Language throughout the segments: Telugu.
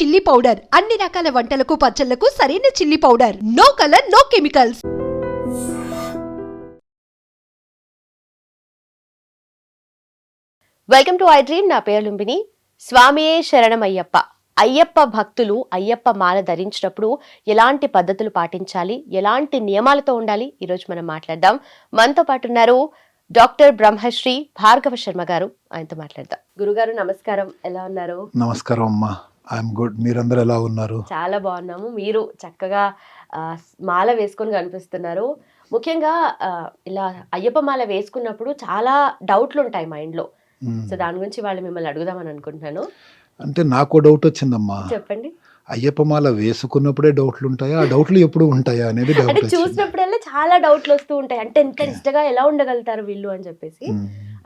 చిల్లీ పౌడర్ అన్ని రకాల వంటలకు పచ్చళ్ళకు సరైన chilli powder no colour no chemicals welcome to I dream నా పేరు లుంబిని. స్వామియే శరణం అయ్యప్ప. అయ్యప్ప భక్తులు అయ్యప్ప మాల ధరించినప్పుడు ఎలాంటి పద్ధతులు పాటించాలి? ఎలాంటి నియమాలతో ఉండాలి? ఈరోజు మనం మాట్లాడదాం. మనతో పాటు ఉన్నారు డాక్టర్ బ్రహ్మశ్రీ భార్గవ శర్మ గారు. ఆయనతో మాట్లాడదాం. గురుగారు నమస్కారం. ఎలా ఉన్నారు? నమస్కారం అమ్మా. I'm good. మీరందరూ ఎలా ఉన్నారు? చాలా బాగున్నాము. మీరు చక్కగా మాల వేసుకొని కనిపిస్తున్నారు. ముఖ్యంగా ఇలా అయ్యప్ప మాల వేసుకున్నప్పుడు చాలా డౌట్లు ఉంటాయి మైండ్లో. సో దాని గురించి వాళ్ళు మిమ్మల్ని అడుగుదామని అనుకుంటున్నాను. అంటే నాకు డౌట్ వచ్చిందమ్మా. చెప్పండి. అయ్యప్ప మాల వేసుకున్నప్పుడే డౌట్లు ఉంటాయా ఆ డౌట్లు ఎప్పుడు ఉంటాయా అనేది డౌట్ చూసినప్పుడల్లా చాలా డౌట్లు వస్తూ ఉంటాయి. అంటే ఎంత నిష్టగా ఎలా ఉండగలుగుతారు వీళ్ళు అని చెప్పేసి.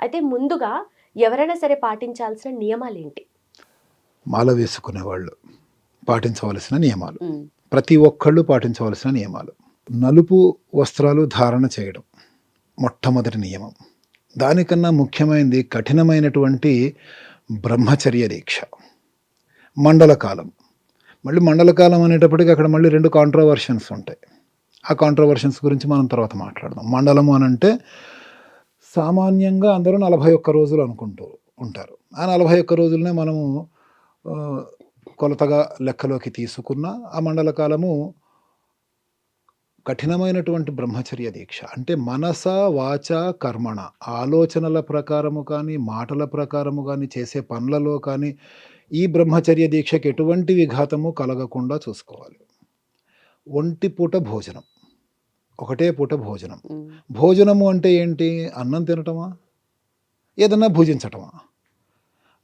అయితే ముందుగా ఎవరైనా సరే పాటించాల్సిన నియమాలు ఏంటి మాల వేసుకునే వాళ్ళు పాటించవలసిన నియమాలు. ప్రతి ఒక్కళ్ళు పాటించవలసిన నియమాలు. నలుపు వస్త్రాలు ధారణ చేయడం మొట్టమొదటి నియమం. దానికన్నా ముఖ్యమైనది కఠినమైనటువంటి బ్రహ్మచర్య దీక్ష. మండల కాలం. మళ్ళీ మండల కాలం అనేటప్పటికి అక్కడ మళ్ళీ రెండు కాంట్రవర్షన్స్ ఉంటాయి. ఆ కాంట్రవర్షన్స్ గురించి మనం తర్వాత మాట్లాడదాం. మండలము అని అంటే సామాన్యంగా అందరూ నలభై ఒక్క రోజులు అనుకుంటూ ఉంటారు. ఆ నలభై ఒక్క రోజులనే మనము కొలతగా లెక్కలోకి తీసుకున్న ఆ మండల కాలము కఠినమైనటువంటి బ్రహ్మచర్య దీక్ష. అంటే మనస వాచ కర్మణ ఆలోచనల ప్రకారము కానీ మాటల ప్రకారము కానీ చేసే పనులలో కానీ ఈ బ్రహ్మచర్య దీక్షకి ఎటువంటి విఘాతము కలగకుండా చూసుకోవాలి. ఒంటి పూట భోజనం. ఒకటే పూట భోజనం. భోజనము అంటే ఏంటి? అన్నం తినటమా? ఏదన్నా భుజించటమా?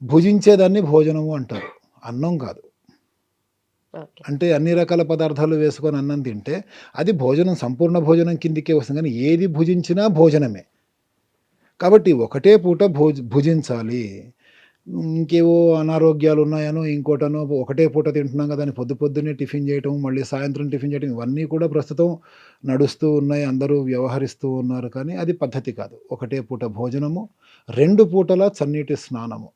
భుజించేదాన్ని భోజనము అంటారు. అన్నం కాదు. అంటే అన్ని రకాల పదార్థాలు వేసుకొని అన్నం తింటే అది భోజనం సంపూర్ణ భోజనం కిందికే వస్తుంది కానీ ఏది భుజించినా భోజనమే. కాబట్టి ఒకటే పూట భోజ భుజించాలి. ఇంకేవో అనారోగ్యాలు ఉన్నాయనో ఇంకోటనో ఒకటే పూట తింటున్నాం కదా అని పొద్దు పొద్దున్నే టిఫిన్ చేయటం మళ్ళీ సాయంత్రం టిఫిన్ చేయటం ఇవన్నీ కూడా ప్రస్తుతం నడుస్తూ ఉన్నాయి. అందరూ వ్యవహరిస్తూ ఉన్నారు కానీ అది పద్ధతి కాదు. ఒకటే పూట భోజనము రెండు పూటల చన్నీటి స్నానము.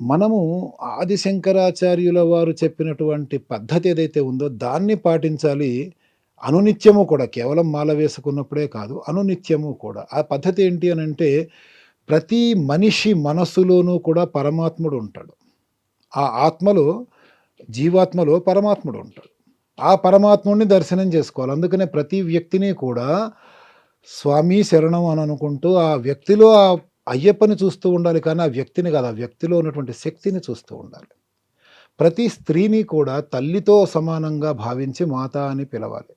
మనము ఆదిశంకరాచార్యుల వారు చెప్పినటువంటి పద్ధతి ఏదైతే ఉందో దాన్ని పాటించాలి. అనునిత్యము కూడా కేవలం మాల వేసుకున్నప్పుడే కాదు అనునిత్యము కూడా. ఆ పద్ధతి ఏంటి అని అంటే ప్రతి మనిషి మనస్సులోనూ కూడా పరమాత్ముడు ఉంటాడు. ఆ ఆత్మలో జీవాత్మలో పరమాత్ముడు ఉంటాడు. ఆ పరమాత్ముడిని దర్శనం చేసుకోవాలి. అందుకనే ప్రతి వ్యక్తిని కూడా స్వామి శరణం అని అనుకుంటూ ఆ వ్యక్తిలో ఆ అయ్యప్పని చూస్తూ ఉండాలి కానీ ఆ వ్యక్తిని కాదు ఆ వ్యక్తిలో ఉన్నటువంటి శక్తిని చూస్తూ ఉండాలి. ప్రతి స్త్రీని కూడా తల్లితో సమానంగా భావించి మాత అని పిలవాలి.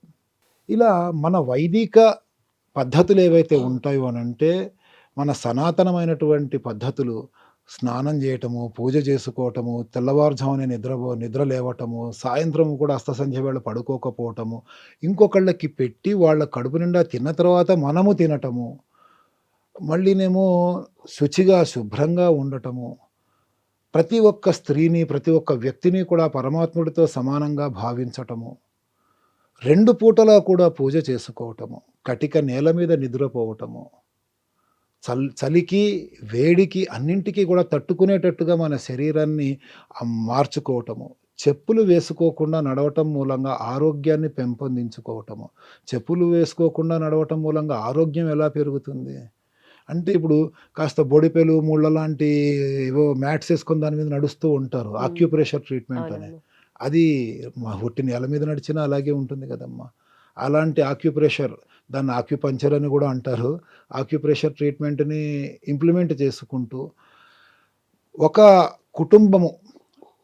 ఇలా మన వైదిక పద్ధతులు ఏవైతే ఉంటాయో అని అంటే మన సనాతనమైనటువంటి పద్ధతులు స్నానం చేయటము పూజ చేసుకోవటము తెల్లవారుజామునే నిద్రపో నిద్ర లేవటము సాయంత్రం కూడా అస్తసంధ్య వేళ పడుకోకపోవటము ఇంకొకళ్ళకి పెట్టి వాళ్ళ కడుపు నిండా తిన్న తర్వాత మనము తినటము మళ్ళీనేమో శుచిగా శుభ్రంగా ఉండటము. ప్రతి ఒక్క స్త్రీని ప్రతి ఒక్క వ్యక్తిని కూడా పరమాత్ముడితో సమానంగా భావించటము. రెండు పూటలా కూడా పూజ చేసుకోవటము. కటిక నేల మీద నిద్రపోవటము. చల్ చలికి వేడికి అన్నింటికీ కూడా తట్టుకునేటట్టుగా మన శరీరాన్ని మార్చుకోవటము. చెప్పులు వేసుకోకుండా నడవటం మూలంగా ఆరోగ్యాన్ని పెంపొందించుకోవటము. చెప్పులు వేసుకోకుండా నడవటం మూలంగా ఆరోగ్యం ఎలా పెరుగుతుంది? అంటే ఇప్పుడు కాస్త బొడిపెలు ముళ్ళ లాంటి ఏవో మ్యాట్స్ వేసుకొని దాని మీద నడుస్తూ ఉంటారు. ఆక్యుప్రెషర్ ట్రీట్మెంట్ అని. అది మా హుట్టి నేల మీద నడిచినా అలాగే ఉంటుంది కదమ్మా అలాంటి ఆక్యుప్రెషర్ దాన్ని ఆక్యుపంచర్ అని కూడా అంటారు ఆక్యుప్రెషర్ ట్రీట్మెంట్ని ఇంప్లిమెంట్ చేసుకుంటూ ఒక కుటుంబము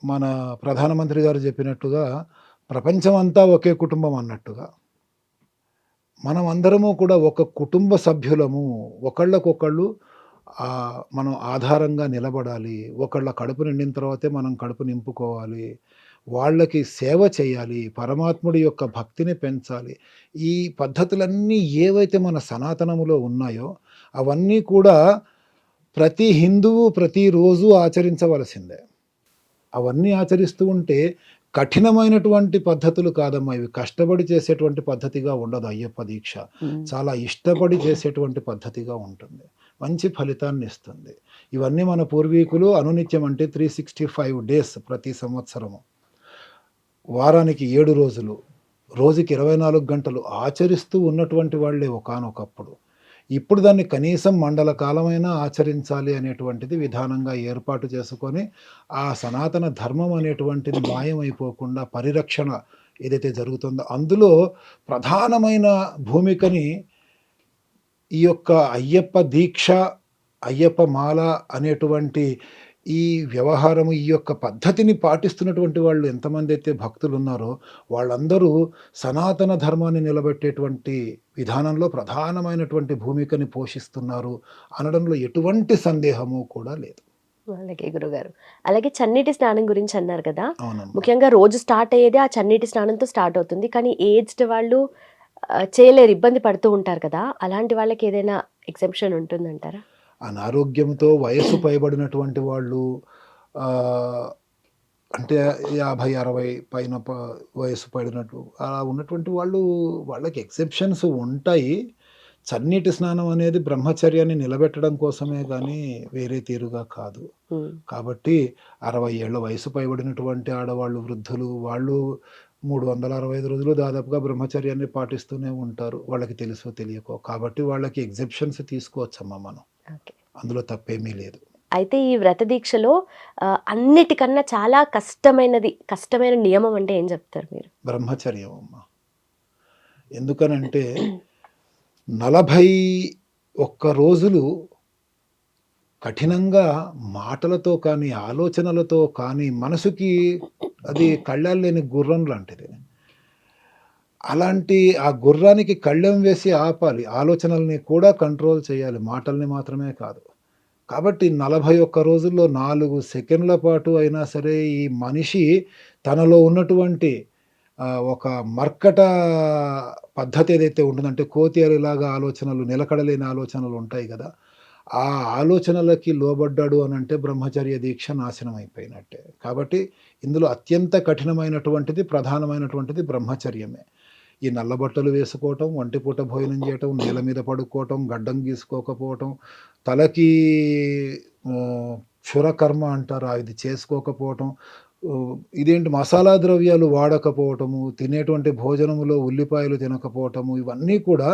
మన ప్రధానమంత్రి గారు చెప్పినట్టుగా ప్రపంచం అంతా ఒకే కుటుంబం అన్నట్టుగా మనం అందరము కూడా ఒక కుటుంబ సభ్యులము. ఒకళ్ళకొకళ్ళు మనం ఆధారంగా నిలబడాలి. ఒకళ్ళ కడుపు నిండిన తర్వాతే మనం కడుపు నింపుకోవాలి. వాళ్ళకి సేవ చేయాలి. పరమాత్ముడి యొక్క భక్తిని పెంచాలి. ఈ పద్ధతులన్నీ ఏవైతే మన సనాతనములో ఉన్నాయో అవన్నీ కూడా ప్రతి హిందువు ప్రతిరోజు ఆచరించవలసిందే. అవన్నీ ఆచరిస్తూ ఉంటే కఠినమైనటువంటి పద్ధతులు కాదమ్మా. ఇవి కష్టపడి చేసేటువంటి పద్ధతిగా ఉండదు అయ్యప్ప దీక్ష. చాలా ఇష్టపడి చేసేటువంటి పద్ధతిగా ఉంటుంది. మంచి ఫలితాన్ని ఇస్తుంది. ఇవన్నీ మన పూర్వీకులు అనునిత్యం అంటే త్రీ సిక్స్టీ ఫైవ్ డేస్ ప్రతి సంవత్సరము. వారానికి ఏడు రోజులు. రోజుకి ఇరవై నాలుగు గంటలు ఆచరిస్తూ ఉన్నటువంటి వాళ్ళే ఒకానొకప్పుడు. ఇప్పుడు దాన్ని కనీసం మండల కాలమైనా ఆచరించాలి అనేటువంటిది విధానంగా ఏర్పాటు చేసుకొని ఆ సనాతన ధర్మం అనేటువంటిది మాయమైపోకుండా పరిరక్షణ ఏదైతే జరుగుతుందో అందులో ప్రధానమైన భూమికని ఈ యొక్క అయ్యప్ప దీక్ష అయ్యప్ప మాల అనేటువంటి ఈ వ్యవహారము ఈ యొక్క పద్ధతిని పాటిస్తున్నటువంటి వాళ్ళు ఎంతమంది అయితే భక్తులు ఉన్నారో వాళ్ళందరూ సనాతన ధర్మాన్ని నిలబెట్టేటువంటి విధానంలో ప్రధానమైనటువంటి భూమికని పోషిస్తున్నారు అనడంలో ఎటువంటి సందేహము కూడా లేదు. అలాగే గురుగారు. అలాగే చన్నీటి స్నానం గురించి అన్నారు కదా. ముఖ్యంగా రోజు స్టార్ట్ అయ్యేది ఆ చన్నీటి స్నానంతో స్టార్ట్ అవుతుంది. కానీ ఏజ్డ్ వాళ్ళు చేయలేరు ఇబ్బంది పడుతూ ఉంటారు కదా. అలాంటి వాళ్ళకి ఏదైనా ఎగ్జెంప్షన్ ఉంటుందంటారా? అనారోగ్యంతో వయసు పైబడినటువంటి వాళ్ళు అంటే యాభై అరవై పైన వయసు పడినట్టు అలా ఉన్నటువంటి వాళ్ళు వాళ్ళకి ఎక్సెప్షన్స్ ఉంటాయి. చన్నీటి స్నానం అనేది బ్రహ్మచర్యాన్ని నిలబెట్టడం కోసమే కానీ వేరే తీరుగా కాదు. కాబట్టి అరవై ఏళ్ళ వయసు పైబడినటువంటి ఆడవాళ్ళు వృద్ధులు వాళ్ళు మూడు వందల అరవై ఐదు రోజులు దాదాపుగా బ్రహ్మచర్యాన్ని పాటిస్తూనే ఉంటారు. వాళ్ళకి తెలుసో తెలియకో. కాబట్టి వాళ్ళకి ఎగ్జెప్షన్స్ తీసుకోవచ్చమ్మా మనం. అందులో తప్పేమీ లేదు. అయితే ఈ వ్రత దీక్షలో అన్నిటికన్నా చాలా కష్టమైనది కష్టమైన నియమం అంటే ఏం చెప్తారు మీరు? బ్రహ్మచర్యం అమ్మ ఎందుకనంటే నలభై ఒక్క రోజులు కఠినంగా మాటలతో కానీ ఆలోచనలతో కానీ మనసుకి అది కళ్ళాలు లేని గుర్రం లాంటిది. అలాంటి ఆ గుర్రానికి కళ్ళెం వేసి ఆపాలి. ఆలోచనల్ని కూడా కంట్రోల్ చేయాలి. మాటల్ని మాత్రమే కాదు. కాబట్టి నలభై ఒక్క రోజుల్లో నాలుగు సెకండ్ల పాటు అయినా సరే ఈ మనిషి తనలో ఉన్నటువంటి ఒక మర్కట పద్ధతి ఏదైతే ఉంటుందంటే కోతియరిలాగా ఆలోచనలు నిలకడలేని ఆలోచనలు ఉంటాయి కదా ఆ ఆలోచనలకి లోబడ్డాడు అని అంటే బ్రహ్మచర్య దీక్ష నాశనం అయిపోయినట్టే. కాబట్టి ఇందులో అత్యంత కఠినమైనటువంటిది ప్రధానమైనటువంటిది బ్రహ్మచర్యమే. ఈ నల్ల బట్టలు వేసుకోవటం ఒంటిపూట భోజనం చేయటం నేల మీద పడుకోవటం గడ్డం గీసుకోకపోవటం తలకి క్షురకర్మ అంటారు? ఇది చేసుకోకపోవటం ఇదేంటి మసాలా ద్రవ్యాలు వాడకపోవటము తినేటువంటి భోజనములో ఉల్లిపాయలు తినకపోవటము ఇవన్నీ కూడా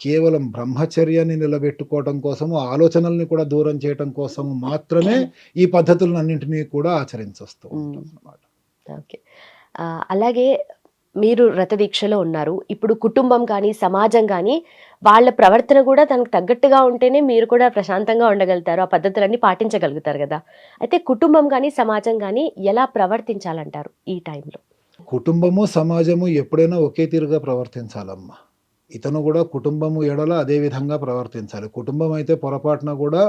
కేవలం బ్రహ్మచర్యాన్ని నిలబెట్టుకోవటం కోసము ఆలోచనల్ని కూడా దూరం చేయటం కోసము మాత్రమే ఈ పద్ధతులన్నింటినీ కూడా ఆచరించొస్తూ ఉంటాం అన్నమాట ఓకే. అలాగే మీరు రతదీక్షలో ఉన్నారు. ఇప్పుడు కుటుంబం కానీ సమాజం కానీ వాళ్ళ ప్రవర్తన కూడా తనకు తగ్గట్టుగా ఉంటేనే మీరు కూడా ప్రశాంతంగా ఉండగలుగుతారు. ఆ పద్ధతులన్నీ పాటించగలుగుతారు కదా. అయితే కుటుంబం కానీ సమాజం కానీ ఎలా ప్రవర్తించాలంటారు ఈ టైంలో? కుటుంబము సమాజము ఎప్పుడైనా ఒకే తీరుగా ప్రవర్తించాలమ్మా. ఇతను కూడా కుటుంబము ఎడల అదే విధంగా ప్రవర్తించాలి. కుటుంబం అయితే పొరపాటున కూడా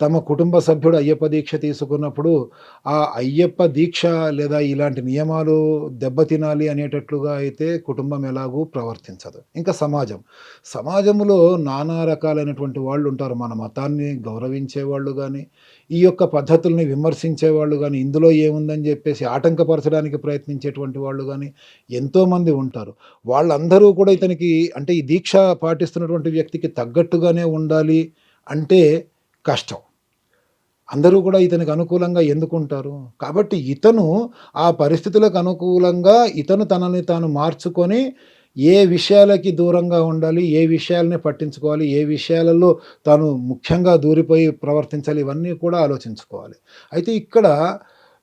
తమ కుటుంబ సభ్యుడు అయ్యప్ప దీక్ష తీసుకున్నప్పుడు ఆ అయ్యప్ప దీక్ష లేదా ఇలాంటి నియమాలు దెబ్బతినాలి అనేటట్లుగా అయితే కుటుంబం ఎలాగూ ప్రవర్తించదు. ఇంకా సమాజం. సమాజంలో నానా రకాలైనటువంటి వాళ్ళు ఉంటారు. మన మతాన్ని గౌరవించే వాళ్ళు కానీ ఈ యొక్క పద్ధతుల్ని విమర్శించే వాళ్ళు కానీ ఇందులో ఏముందని చెప్పేసి ఆటంకపరచడానికి ప్రయత్నించేటువంటి వాళ్ళు కానీ ఎంతోమంది ఉంటారు. వాళ్ళందరూ కూడా ఇతనికి అంటే ఈ దీక్ష పాటిస్తున్నటువంటి వ్యక్తికి తగ్గట్టుగానే ఉండాలి అంటే కష్టం. అందరూ కూడా ఇతనికి అనుకూలంగా ఎందుకుంటారు? కాబట్టి ఇతను ఆ పరిస్థితులకు అనుకూలంగా ఇతను తనని తాను మార్చుకొని ఏ విషయాలకి దూరంగా ఉండాలి ఏ విషయాలని పట్టించుకోవాలి ఏ విషయాలలో తాను ముఖ్యంగా దూరిపోయి ప్రవర్తించాలి ఇవన్నీ కూడా ఆలోచించుకోవాలి. అయితే ఇక్కడ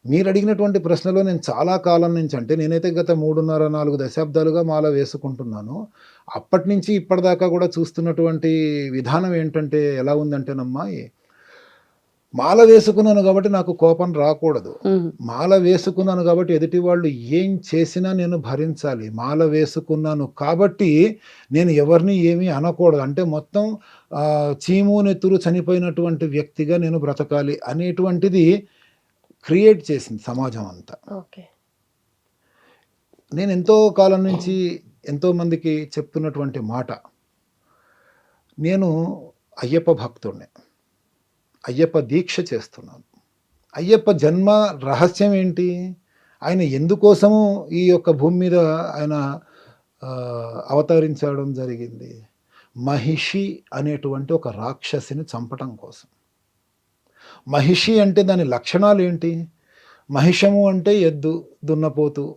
మీరు అడిగినటువంటి ప్రశ్నలో నేను చాలా కాలం నుంచి అంటే నేనైతే గత మూడున్నర నాలుగు దశాబ్దాలుగా మాల వేసుకుంటున్నాను. అప్పటి నుంచి ఇప్పటిదాకా కూడా చూస్తున్నటువంటి విధానం ఏంటంటే ఎలా ఉందంటేనమ్మా మాల వేసుకున్నాను కాబట్టి నాకు కోపం రాకూడదు. మాల వేసుకున్నాను కాబట్టి ఎదుటి వాళ్ళు ఏం చేసినా నేను భరించాలి. మాల వేసుకున్నాను కాబట్టి నేను ఎవరిని ఏమీ అనకూడదు. అంటే మొత్తం చీము నెత్తురు చనిపోయినటువంటి వ్యక్తిగా నేను బ్రతకాలి అనేటువంటిది క్రియేట్ చేసింది సమాజం అంతా. ఓకే. నేను ఎంతో కాలం నుంచి ఎంతో మందికి చెప్తున్నటువంటి మాట నేను అయ్యప్ప భక్తుడిని అయ్యప్ప దీక్ష చేస్తున్నాను అయ్యప్ప జన్మ రహస్యం ఏంటి? ఆయన ఎందుకోసము ఈ యొక్క భూమి మీద ఆయన అవతరించడం జరిగింది? మహిషి అనేటువంటి ఒక రాక్షసిని చంపటం కోసం. మహిషి అంటే దాని లక్షణాలు ఏంటి? మహిషము అంటే ఎద్దు దున్నపోతు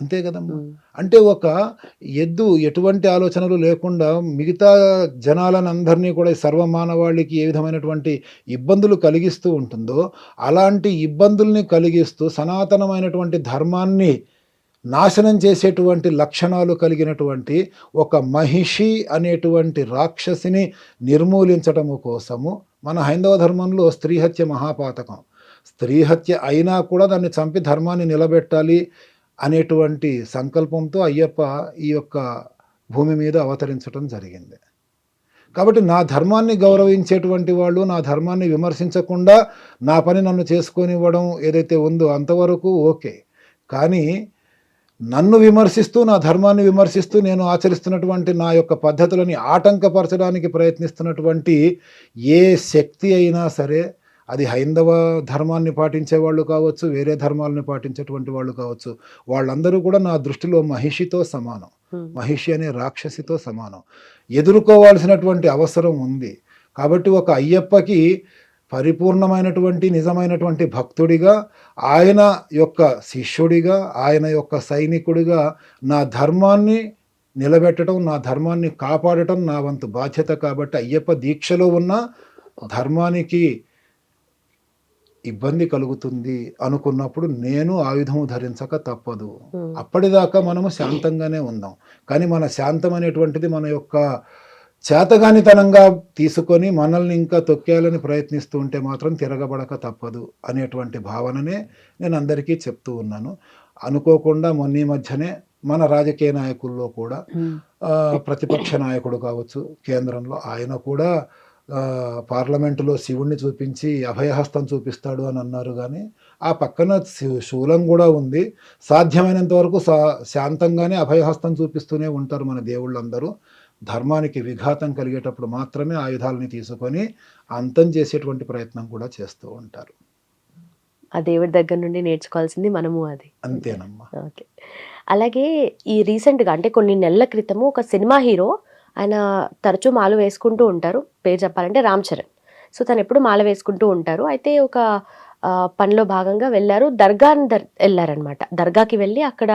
అంతే కదమ్మా. అంటే ఒక ఎద్దు ఎటువంటి ఆలోచనలు లేకుండా మిగతా జనాలను అందరినీ కూడా సర్వమానవాళికి ఏ విధమైనటువంటి ఇబ్బందులు కలిగిస్తూ ఉంటుందో అలాంటి ఇబ్బందుల్ని కలిగిస్తూ సనాతనమైనటువంటి ధర్మాన్ని నాశనం చేసేటువంటి లక్షణాలు కలిగినటువంటి ఒక మహిషి అనేటువంటి రాక్షసిని నిర్మూలించటము కోసము మన హైందవ ధర్మంలో స్త్రీ హత్య మహాపాతకం. స్త్రీ హత్య అయినా కూడా దాన్ని చంపి ధర్మాన్ని నిలబెట్టాలి అనేటువంటి సంకల్పంతో అయ్యప్ప ఈ యొక్క భూమి మీద అవతరించటం జరిగింది. కాబట్టి నా ధర్మాన్ని గౌరవించేటువంటి వాళ్ళు నా ధర్మాన్ని విమర్శించకుండా నా పని నన్ను చేసుకొనివ్వడం ఏదైతే ఉందో అంతవరకు ఓకే. కానీ నన్ను విమర్శిస్తూ నా ధర్మాన్ని విమర్శిస్తూ నేను ఆచరిస్తున్నటువంటి నా యొక్క పద్ధతులని ఆటంకపరచడానికి ప్రయత్నిస్తున్నటువంటి ఏ శక్తి అయినా సరే అది హైందవ ధర్మాన్ని పాటించే వాళ్ళు కావచ్చు వేరే ధర్మాలని పాటించేటువంటి వాళ్ళు కావచ్చు వాళ్ళందరూ కూడా నా దృష్టిలో మహిషితో సమానం. మహిషి అనే రాక్షసితో సమానం. ఎదుర్కోవాల్సినటువంటి అవసరం ఉంది. కాబట్టి ఒక అయ్యప్పకి పరిపూర్ణమైనటువంటి నిజమైనటువంటి భక్తుడిగా ఆయన యొక్క శిష్యుడిగా ఆయన యొక్క సైనికుడిగా నా ధర్మాన్ని నిలబెట్టడం నా ధర్మాన్ని కాపాడటం నా వంతు బాధ్యత. కాబట్టి అయ్యప్ప దీక్షలో ఉన్న ధర్మానికి ఇబ్బంది కలుగుతుంది అనుకున్నప్పుడు నేను ఆయుధము ధరించక తప్పదు. అప్పటిదాకా మనము శాంతంగానే ఉందాం. కానీ మన శాంతం అనేటువంటిది మన యొక్క చేతగానితనంగా తీసుకొని మనల్ని ఇంకా తొక్కేయాలని ప్రయత్నిస్తూ ఉంటే మాత్రం తిరగబడక తప్పదు అనేటువంటి భావననే నేను అందరికీ చెప్తూ ఉన్నాను. అనుకోకుండా మొన్న మధ్యనే మన రాజకీయ నాయకుల్లో కూడా ప్రతిపక్ష నాయకుడు కావచ్చు కేంద్రంలో ఆయన కూడా పార్లమెంటులో శివుణ్ణి చూపించి అభయహస్తం చూపిస్తాడు అని అన్నారు కానీ ఆ పక్కన శూలం కూడా ఉంది. సాధ్యమైనంత వరకు సా శాంతంగానే అభయహస్తం చూపిస్తూనే ఉంటారు మన దేవుళ్ళందరూ. ధర్మానికి విఘాతం కలిగేటప్పుడు మాత్రమే ఆయుధాలని తీసుకొని అంతం చేసేటువంటి ప్రయత్నం కూడా చేస్తూ ఉంటారు. ఆ దేవుడి దగ్గర నుండి నేర్చుకోవాల్సింది మనము అది. అంతేనమ్మా. ఓకే. అలాగే ఈ రీసెంట్గా అంటే కొన్ని నెలల క్రితము ఒక సినిమా హీరో ఆయన తరచూ మాల వేసుకుంటూ ఉంటారు. పేరు చెప్పాలంటే రామ్ చరణ్. సో తను ఎప్పుడు మాల వేసుకుంటూ ఉంటారు. అయితే ఒక పనిలో భాగంగా వెళ్ళారు. దర్గాని దర్ వెళ్ళారనమాట దర్గాకి వెళ్ళి అక్కడ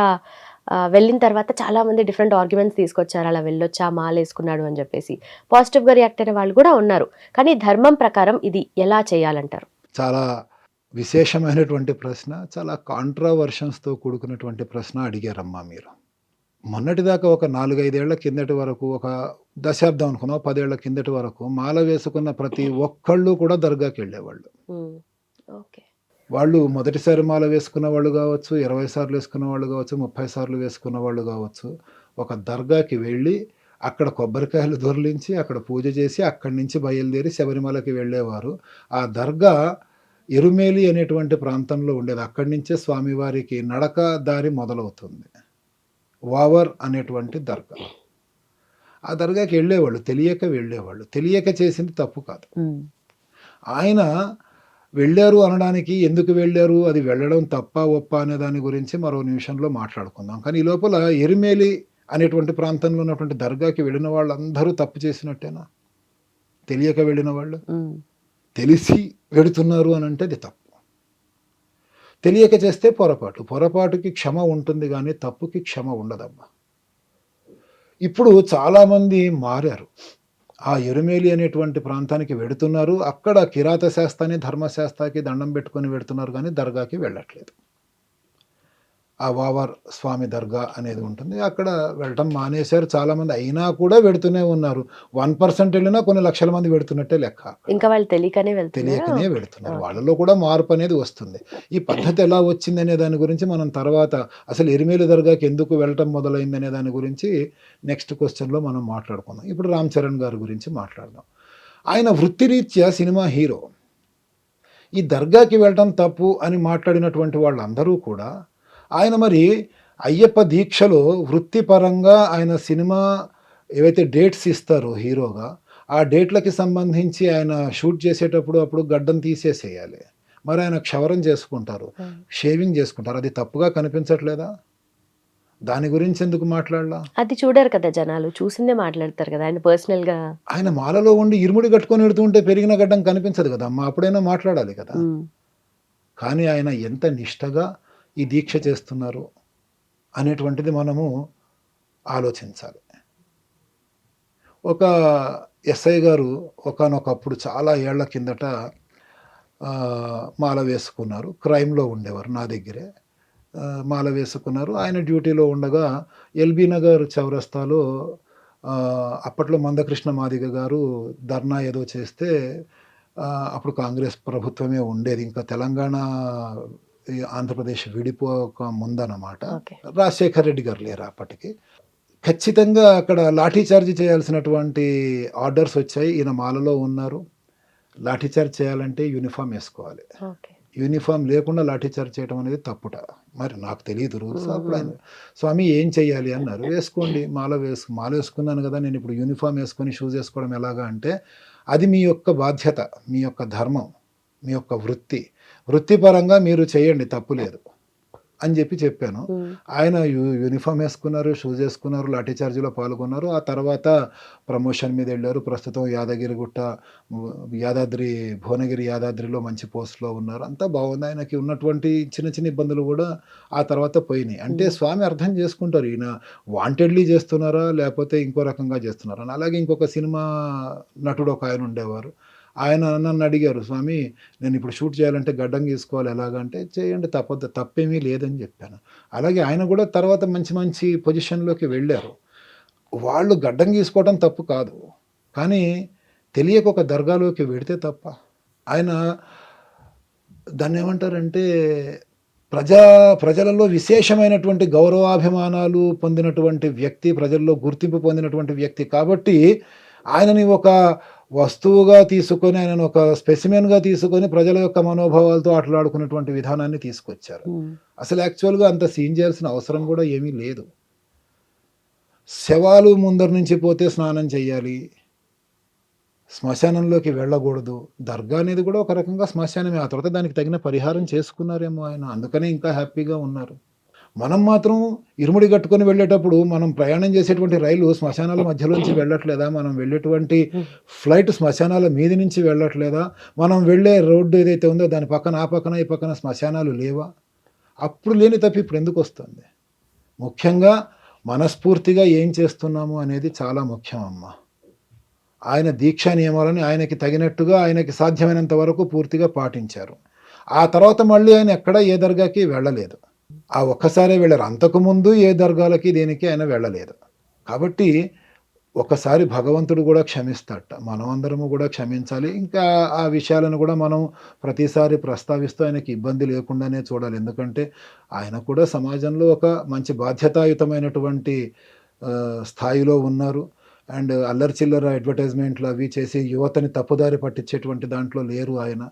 వెళ్ళిన తర్వాత చాలా మంది డిఫరెంట్ ఆర్గ్యుమెంట్స్ తీసుకొచ్చారు. అలా వెళ్ళొచ్చా? మాల వేసుకున్నాడు అని చెప్పేసి. పాజిటివ్గా రియాక్ట్ అయిన వాళ్ళు కూడా ఉన్నారు. కానీ ధర్మం ప్రకారం ఇది ఎలా చేయాలంటారు? చాలా విశేషమైనటువంటి ప్రశ్న చాలా కాంట్రావర్షన్స్తో కూడుకున్నటువంటి ప్రశ్న అడిగారమ్మా మీరు. మొన్నటిదాకా ఒక నాలుగైదేళ్ళ కిందటి వరకు ఒక దశాబ్దం అనుకున్నాం పదేళ్ళ కిందటి వరకు మాల వేసుకున్న ప్రతి ఒక్కళ్ళు కూడా దర్గాకి వెళ్ళేవాళ్ళు. ఓకే. వాళ్ళు మొదటిసారి మాల వేసుకున్న వాళ్ళు కావచ్చు ఇరవై సార్లు వేసుకున్న వాళ్ళు కావచ్చు ముప్పై సార్లు వేసుకున్న వాళ్ళు కావచ్చు ఒక దర్గాకి వెళ్ళి అక్కడ కొబ్బరికాయలు దొరిలించి అక్కడ పూజ చేసి అక్కడి నుంచి బయలుదేరి శబరిమలకి వెళ్ళేవారు. ఆ దర్గా ఎరుమేలి అనేటువంటి ప్రాంతంలో ఉండేది. అక్కడి నుంచే స్వామివారికి నడక దారి మొదలవుతుంది. వావర్ అనేటువంటి దర్గా. ఆ దర్గాకి వెళ్ళేవాళ్ళు తెలియక వెళ్ళేవాళ్ళు. తెలియక చేసింది తప్పు కాదు. ఆయన వెళ్ళారు అనడానికి ఎందుకు వెళ్ళారు? అది వెళ్ళడం తప్ప ఒప్ప అనే దాని గురించి మరో నిమిషంలో మాట్లాడుకుందాం. కానీ ఈ లోపల ఎరిమేలి అనేటువంటి ప్రాంతంలో ఉన్నటువంటి దర్గాకి వెళ్ళిన వాళ్ళందరూ తప్పు చేసినట్టేనా? తెలియక వెళ్ళిన వాళ్ళు? తెలిసి వెడుతున్నారు అని అంటే అది తప్పు. తెలియక చేస్తే పొరపాటు. పొరపాటుకి క్షమ ఉంటుంది కానీ తప్పుకి క్షమ ఉండదమ్మా. ఇప్పుడు చాలామంది మారారు. ఆ ఎరుమేలి అనేటువంటి ప్రాంతానికి వెడుతున్నారు. అక్కడ కిరాత శాస్త్రాన్ని ధర్మశాస్త్రాకి దండం పెట్టుకొని వెడుతున్నారు కానీ దర్గాకి వెళ్ళట్లేదు. ఆ వావర్ స్వామి దర్గా అనేది ఉంటుంది. అక్కడ వెళ్ళటం మానేశారు. చాలామంది అయినా కూడా వెడుతూనే ఉన్నారు. వన్ పర్సెంట్ వెళ్ళినా కొన్ని లక్షల మంది వెడుతున్నట్టే లెక్క ఇంకా వాళ్ళు తెలియకనే తెలియకనే వెళ్తున్నారు వెళుతున్నారు వాళ్ళలో కూడా మార్పు అనేది వస్తుంది. ఈ పద్ధతి ఎలా వచ్చింది అనే దాని గురించి మనం తర్వాత అసలు ఎరిమేలు దర్గాకి ఎందుకు వెళ్ళటం మొదలైంది అనే దాని గురించి నెక్స్ట్ క్వశ్చన్లో మనం మాట్లాడుకుందాం. ఇప్పుడు రామ్ చరణ్ గారి గురించి మాట్లాడదాం. ఆయన వృత్తిరీత్యా సినిమా హీరో. ఈ దర్గాకి వెళ్ళటం తప్పు అని మాట్లాడినటువంటి వాళ్ళందరూ కూడా ఆయన మరి అయ్యప్ప దీక్షలో వృత్తిపరంగా ఆయన సినిమా ఏవైతే డేట్స్ ఇస్తారో హీరోగా ఆ డేట్లకి సంబంధించి ఆయన షూట్ చేసేటప్పుడు అప్పుడు గడ్డం తీసేసేయాలి. మరి ఆయన క్షవరం చేసుకుంటారు షేవింగ్ చేసుకుంటారు. అది తప్పుగా కనిపించట్లేదా? దాని గురించి ఎందుకు మాట్లాడలా? అది చూడరు కదా జనాలు చూసిందే మాట్లాడతారు కదా. ఆయన పర్సనల్గా ఆయన మాలలో ఉండి ఇరుముడి కట్టుకొని వెడుతుంటే పెరిగిన గడ్డం కనిపించదు కదా అమ్మ అప్పుడైనా మాట్లాడాలి కదా. కానీ ఆయన ఎంత నిష్టగా ఈ దీక్ష చేస్తున్నారు అనేటువంటిది మనము ఆలోచించాలి. ఒక ఎస్ఐ గారు ఒకానొకప్పుడు చాలా ఏళ్ళ కిందట మాల వేసుకున్నారు. క్రైమ్లో ఉండేవారు నా దగ్గరే. మాల వేసుకున్నారు. ఆయన డ్యూటీలో ఉండగా ఎల్బీ నగర్ చౌరస్తాలో అప్పట్లో మందకృష్ణ మాదిగ గారు ధర్నా ఏదో చేస్తే అప్పుడు కాంగ్రెస్ ప్రభుత్వమే ఉండేది. ఇంకా తెలంగాణ ఆంధ్రప్రదేశ్ విడిపోక ముందన్నమాట. రాజశేఖర్ రెడ్డి గారు లేరు అప్పటికి. ఖచ్చితంగా అక్కడ లాఠీ చార్జ్ చేయాల్సినటువంటి ఆర్డర్స్ వచ్చాయి. ఈయన మాలలో ఉన్నారు. లాఠీ చార్జ్ చేయాలంటే యూనిఫామ్ వేసుకోవాలి. యూనిఫామ్ లేకుండా లాఠీ చార్జ్ చేయడం అనేది తప్పుట. మరి నాకు తెలియదు రూల్స్ ఆయన స్వామి ఏం చెయ్యాలి అన్నారు. వేసుకోండి. మాల వేసు మాల వేసుకున్నాను కదా నేను ఇప్పుడు యూనిఫామ్ వేసుకొని షూస్ వేసుకోవడం ఎలాగా అంటే అది మీ యొక్క బాధ్యత మీ యొక్క ధర్మం మీ యొక్క వృత్తి. వృత్తిపరంగా మీరు చేయండి తప్పు లేదు. అని చెప్పి చెప్పాను. ఆయన యూ యూనిఫామ్ వేసుకున్నారు షూస్ వేసుకున్నారు లాఠీ చార్జీలో పాల్గొన్నారు. ఆ తర్వాత ప్రమోషన్ మీద వెళ్ళారు. ప్రస్తుతం యాదగిరిగుట్ట యాదాద్రి భువనగిరి యాదాద్రిలో మంచి పోస్ట్లో ఉన్నారు. అంతా బాగుంది. ఆయనకి ఉన్నటువంటి చిన్న చిన్న ఇబ్బందులు కూడా ఆ తర్వాత పోయినాయి. అంటే. స్వామి అర్థం చేసుకుంటారు. ఈయన వాంటెడ్లీ చేస్తున్నారా లేకపోతే ఇంకో రకంగా చేస్తున్నారా? అలాగే ఇంకొక సినిమా నటుడు ఒక ఆయన ఉండేవారు. ఆయన నన్ను అడిగారు స్వామి నేను ఇప్పుడు షూట్ చేయాలంటే గడ్డం గీసుకోవాలి ఎలాగంటే చేయండి తప్పదు తప్పేమీ లేదని చెప్పాను. అలాగే ఆయన కూడా తర్వాత మంచి మంచి పొజిషన్లోకి వెళ్ళారు. వాళ్ళు గడ్డం గీసుకోవడం తప్పు కాదు కానీ తెలియక ఒక దర్గాలోకి వెడితే తప్ప ఆయన దాన్ని ఏమంటారంటే ప్రజా ప్రజలలో విశేషమైనటువంటి గౌరవాభిమానాలు పొందినటువంటి వ్యక్తి ప్రజల్లో గుర్తింపు పొందినటువంటి వ్యక్తి కాబట్టి ఆయనని ఒక వస్తువుగా తీసుకొని ఆయనను ఒక స్పెసిమెన్గా తీసుకొని ప్రజల యొక్క మనోభావాలతో ఆటలాడుకున్నటువంటి విధానాన్ని తీసుకొచ్చారు. అసలు యాక్చువల్గా అంత సీన్ చేయాల్సిన అవసరం కూడా ఏమీ లేదు. శవాలు ముందర నుంచి పోతే స్నానం చేయాలి శ్మశానంలోకి వెళ్ళకూడదు. దర్గా అనేది కూడా ఒక రకంగా శ్మశానమే. ఆ తర్వాత దానికి తగిన పరిహారం చేసుకున్నారేమో ఆయన. అందుకనే ఇంకా హ్యాపీగా ఉన్నారు. మనం మాత్రం ఇరుముడి కట్టుకొని వెళ్ళేటప్పుడు మనం ప్రయాణం చేసేటువంటి రైలు శ్మశానాల మధ్యలోంచి వెళ్ళట్లేదా? మనం వెళ్ళేటువంటి ఫ్లైట్ శ్మశానాల మీద నుంచి వెళ్ళట్లేదా? మనం వెళ్ళే రోడ్డు ఏదైతే ఉందో దాని పక్కన ఆ పక్కన ఈ పక్కన శ్మశానాలు లేవా? అప్పుడు లేని తప్పి ఇప్పుడు ఎందుకు వస్తుంది? ముఖ్యంగా మనస్ఫూర్తిగా ఏం చేస్తున్నాము అనేది చాలా ముఖ్యం అమ్మ. ఆయన దీక్షా నియమాలని ఆయనకి తగినట్టుగా ఆయనకి సాధ్యమైనంత వరకు పూర్తిగా పాటించారు. ఆ తర్వాత మళ్ళీ ఆయన ఎక్కడ ఏ దర్గాకి వెళ్ళలేదు. ఆ ఒక్కసారే వెళ్ళారు. అంతకుముందు ఏ దర్గాలకి దేనికి ఆయన వెళ్ళలేదు. కాబట్టి ఒకసారి భగవంతుడు కూడా క్షమిస్తాట మనమందరము కూడా క్షమించాలి. ఇంకా ఆ విషయాలను కూడా మనం ప్రతిసారి ప్రస్తావిస్తూ ఆయనకి ఇబ్బంది లేకుండానే చూడాలి. ఎందుకంటే ఆయన కూడా సమాజంలో ఒక మంచి బాధ్యతాయుతమైనటువంటి స్థాయిలో ఉన్నారు. అండ్ అల్లరి చిల్లర అడ్వర్టైజ్మెంట్లు అవి చేసి యువతని తప్పుదారి పట్టించేటువంటి దాంట్లో లేరు ఆయన.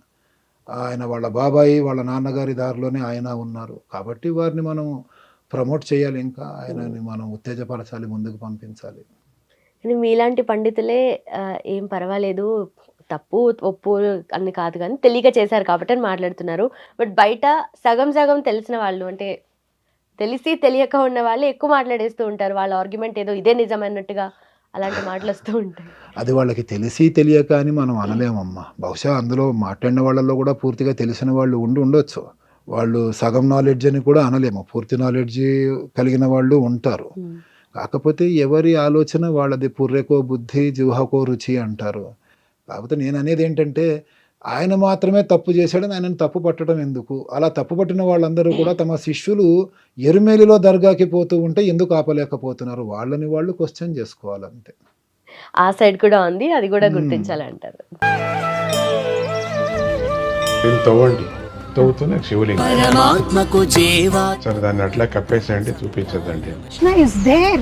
ఆయన వాళ్ళ బాబాయి వాళ్ళ నాన్నగారి దారిలోనే ఆయన ఉన్నారు. కాబట్టి వారిని మనం ప్రమోట్ చేయాలి ఇంకా. ఆయనని మనం ఉత్తేజపరచాలి ముందుకు పంపించాలి. మీలాంటి పండితులే ఏం పర్వాలేదు. తప్పు ఒప్పు అని కాదు కానీ తెలియక చేశారు కాబట్టి అని మాట్లాడుతున్నారు. బట్ బయట సగం సగం తెలిసిన వాళ్ళు అంటే తెలిసి తెలియక ఉన్న వాళ్ళు ఎక్కువ మాట్లాడేస్తూ ఉంటారు. వాళ్ళ ఆర్గ్యుమెంట్ ఏదో ఇదే నిజమైనట్టుగా అలాంటి మాటలు వస్తూ ఉంటాయి. అది వాళ్ళకి తెలిసి తెలియక అని మనం అనలేమమ్మా. బహుశా అందులో మాట్లాడిన వాళ్ళల్లో కూడా పూర్తిగా తెలిసిన వాళ్ళు ఉండి ఉండొచ్చు. వాళ్ళు సగం నాలెడ్జ్ అని కూడా అనలేము. పూర్తి నాలెడ్జ్ కలిగిన వాళ్ళు ఉంటారు. కాకపోతే ఎవరి ఆలోచన వాళ్ళది పుర్రెకో బుద్ధి జిహ్వకో రుచి అంటారు. కాకపోతే నేను అనేది ఏంటంటే ఆయన మాత్రమే తప్పు చేశాడని ఆయనను తప్పు పట్టడం ఎందుకు? అలా తప్పు పట్టిన వాళ్ళందరూ కూడా తమ శిష్యులు ఎరుమేలిలో దర్గాకి పోతూ ఉంటే ఎందుకు ఆపలేకపోతున్నారు? వాళ్ళని వాళ్ళు క్వశ్చన్ చేసుకోవాలంతే. ఆ సైడ్ కూడా ఉంది అది కూడా. గుర్తించాలంటారు. దీన్ని తవ్వండి. తవ్వుతూనే శివలింగం. పరమాత్మకు జీవా. సరే దాన్ని అట్లా కప్పేసేయండి చూపించదండి కృష్ణ ఇస్ దేర్